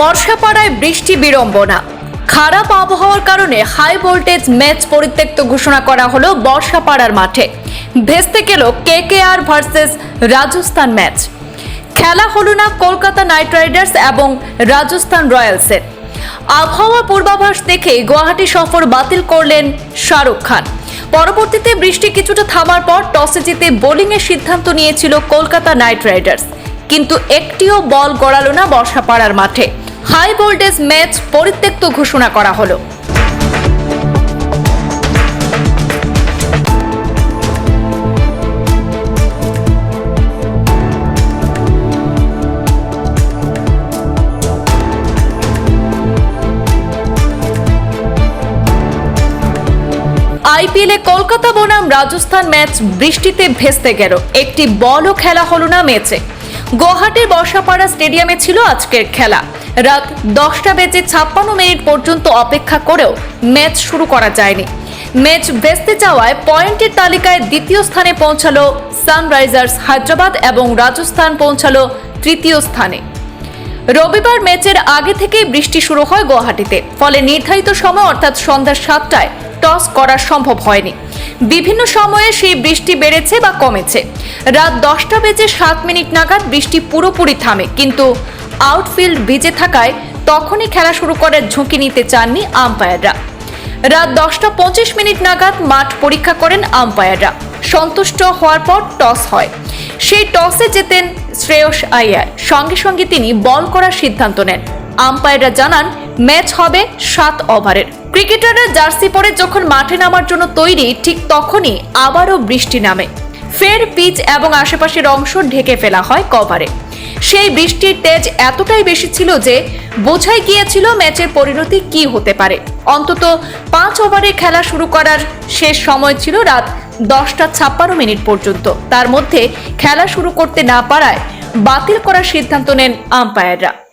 বর্ষাপাড়ায় বৃষ্টি বিড়ম্বনা। খারাপ আবহাওয়ার কারণে হাই ভোল্টেজ ম্যাচ পরিত্যক্ত ঘোষণা করা হলো বর্ষাপাড়ার মাঠে। ভেস্তে গেল K K R versus Rajasthan match খেলা হলো না কলকাতা নাইট রাইডার্স এবং রাজস্থান রয়্যালসের। আবহাওয়া পূর্বাভাস দেখে গুয়াহাটি সফর বাতিল করলেন শাহরুখ খান। পরবর্তীতে বৃষ্টি কিছুটা থামার পর টসে জিতে বোলিংয়ের সিদ্ধান্ত নিয়েছিল কলকাতা নাইট রাইডার্স। কিন্তু একটিও বল গড়ালো না বর্ষাপাড়ার মাঠে। হাই ভোল্টেজ ম্যাচ পরিত্যক্ত ঘোষণা করা হলো। আইপিএলে কলকাতা বনাম রাজস্থান ম্যাচ বৃষ্টিতে ভেস্তে গেল। একটি বলও খেলা হলো না ম্যাচে। গুয়াহাটির বর্ষাপাড়া স্টেডিয়ামে ছিল আজকের খেলা। রাত দশটা বেজে ছাপ্পান্ন মিনিট পর্যন্ত অপেক্ষা করেও ম্যাচ শুরু করা যায়নি। ম্যাচ ভেস্তে যাওয়ায় পয়েন্টের তালিকায় দ্বিতীয় স্থানে পৌঁছালো সানরাইজার্স হায়দ্রাবাদ এবং রাজস্থান পৌঁছালো তৃতীয় স্থানে। রবিবার ম্যাচের আগে থেকেই বৃষ্টি শুরু হয় গুয়াহাটিতে ফলে নির্ধারিত সময় অর্থাৎ সন্ধ্যা সাতটায় টস করা সম্ভব হয়নি। বিভিন্ন সময়ে সেই বৃষ্টি বেড়েছে বা কমেছে। রাত দশটা বেজে সাত মিনিট নাগাদ বৃষ্টি পুরোপুরি থামে, কিন্তু আউটফিল্ড ভিজে থাকায় তখনই খেলা শুরু করার ঝুঁকি নিতে চাননি আম্পায়াররা। রাত দশটা পঁচিশ মিনিট নাগাদ মাঠ পরীক্ষা করেন আম্পায়াররা। সন্তুষ্ট হওয়ার পর টস হয়। সেই টসে জেতেন শ্রেয়স আইয়ার সঙ্গে সঙ্গে তিনি বল করার সিদ্ধান্ত নেন। আম্পায়াররা জানান ম্যাচ হবে সাত ওভারের। ক্রিকেটাররা জার্সি পরে যখন মাঠে নামার জন্য তৈরি, ঠিক তখনই আবারও বৃষ্টি নামে। ফের পিচ এবং আশেপাশের অংশ ঢেকে ফেলা হয় কভারে। সেই বৃষ্টির তেজ এতটাই বেশি ছিল যে বোঝাই গিয়েছিল ম্যাচের পরিণতি কি হতে পারে। অন্তত পাঁচ ওভারে খেলা শুরু করার শেষ সময় ছিল রাত দশটা ছাপ্পান্ন মিনিট পর্যন্ত। তার মধ্যে খেলা শুরু করতে না পারায় বাতিল করার সিদ্ধান্ত নেন আম্পায়াররা।